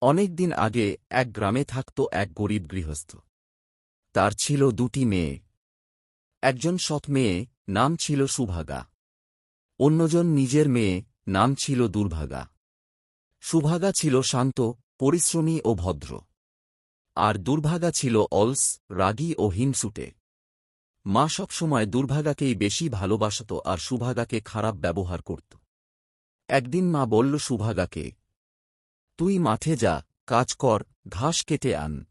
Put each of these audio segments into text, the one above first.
অনেক দিন আগে এক গ্রামে থাকত এক গরিব গৃহস্থ। তার ছিল দুটি মেয়ে। একজন সৎ মেয়ে, নাম ছিল সুভাগা। অন্যজন নিজের মেয়ে, নাম ছিল দুর্ভাগা। সুভাগা ছিল শান্ত, পরিশ্রমী ও ভদ্র। আর দুর্ভাগা ছিল অলস, রাগী ও হিংসুটে। মা সবসময় দুর্ভাগাকেই বেশি ভালোবাসত আর সুভাগাকে খারাপ ব্যবহার করত। একদিন মা বলল সুভাগাকে তুই মাঠে যা, কাজ কর, ঘাস কেটে আন।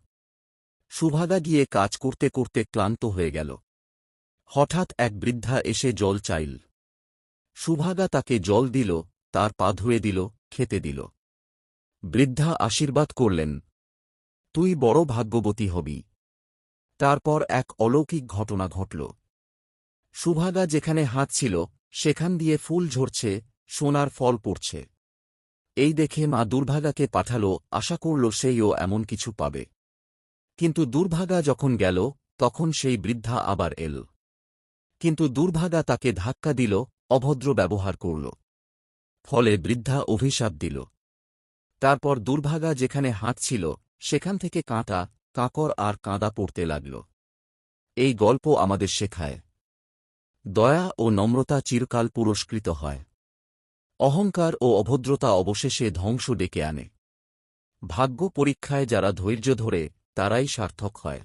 সুভাগা গিয়ে কাজ করতে করতে ক্লান্ত হয়ে গেল। হঠাৎ এক বৃদ্ধা এসে জল চাইল। সুভাগা তাকে জল দিল, তার পা ধুয়ে দিল, খেতে দিল। বৃদ্ধা আশীর্বাদ করলেন, তুই বড় ভাগ্যবতী হবি। তারপর এক অলৌকিক ঘটনা ঘটল। সুভাগা যেখানে হাত ছিল সেখান দিয়ে ফুল ঝরছে, সোনার ফল পড়ছে। এই দেখে মা দুর্ভাগাকে পাঠাল, আশা করল সেইও এমন কিছু পাবে। কিন্তু দুর্ভাগা যখন গেল, তখন সেই বৃদ্ধা আবার এল। কিন্তু দুর্ভাগা তাকে ধাক্কা দিল, অভদ্র ব্যবহার করল। ফলে বৃদ্ধা অভিশাপ দিল। তারপর দুর্ভাগা যেখানে হাত ছিল সেখান থেকে কাঁটা, কাঁকর আর কাঁদা পড়তে লাগল। এই গল্প আমাদের শেখায়। দয়া ও নম্রতা চিরকাল পুরস্কৃত হয়। অহংকার ও অভদ্রতা অবশেষে ধ্বংস ডেকে আনে। ভাগ্য পরীক্ষায় যারা ধৈর্য ধরে, তারাই সার্থক হয়।